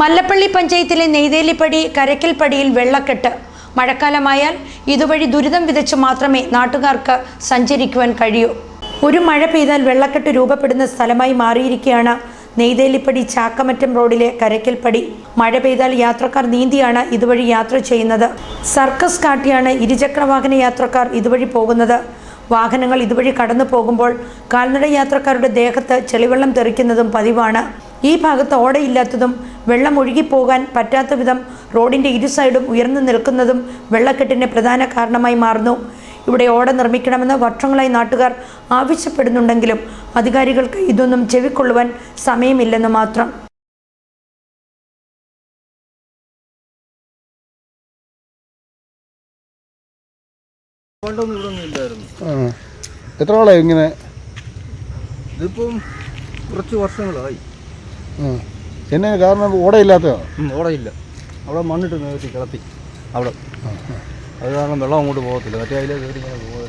മല്ലപ്പള്ളി പഞ്ചായത്തിലെ നെയ്തേലിപ്പടി കരക്കൽപ്പടിയിൽ വെള്ളക്കെട്ട്. മഴക്കാലമായാൽ ഇതുവഴി ദുരിതം വിതച്ച് മാത്രമേ നാട്ടുകാർക്ക് സഞ്ചരിക്കുവാൻ കഴിയൂ. ഒരു മഴ പെയ്താൽ വെള്ളക്കെട്ട് രൂപപ്പെടുന്ന സ്ഥലമായി മാറിയിരിക്കുകയാണ് നെയ്തേലിപ്പടി ചാക്കമറ്റം റോഡിലെ കരക്കൽപ്പടി. മഴ പെയ്താൽ യാത്രക്കാർ നീന്തിയാണ് ഇതുവഴി യാത്ര ചെയ്യുന്നത്. സർക്കസ് കാട്ടിയാണ് ഇരുചക്രവാഹന യാത്രക്കാർ ഇതുവഴി പോകുന്നത്. വാഹനങ്ങൾ ഇതുവഴി കടന്നു പോകുമ്പോൾ കാൽനട യാത്രക്കാരുടെ ദേഹത്ത് ചെളിവെള്ളം തെറിക്കുന്നതും പതിവാണ്. ഈ ഭാഗത്ത് ഓടയില്ലാത്തതും വെള്ളം ഒഴുകിപ്പോകാൻ പറ്റാത്ത വിധം റോഡിന്റെ ഇരു സൈഡും ഉയർന്നു നിൽക്കുന്നതും വെള്ളക്കെട്ടിന്റെ പ്രധാന കാരണമായി മാറുന്നു. ഇവിടെ ഓട നിർമ്മിക്കണമെന്ന് വർഷങ്ങളായി നാട്ടുകാർ ആവശ്യപ്പെടുന്നുണ്ടെങ്കിലും അധികാരികൾക്ക് ഇതൊന്നും ചെവിക്കൊള്ളുവാൻ സമയമില്ലെന്ന് മാത്രം. എത്ര ആളായി ഇങ്ങനെ? ഇതിപ്പം കുറച്ച് വർഷങ്ങളായി. എന്നെ കാരണം ഓടയില്ലാത്തതാണ് ഓടയില്ല. അവിടെ മണ്ണിട്ട് നിർത്തി കിളത്തി അവിടെ. അത് കാരണം വെള്ളം അങ്ങോട്ട് പോകത്തില്ല. മറ്റേ അതിലെ കയറി ഇങ്ങനെ പോകുമായിരുന്നു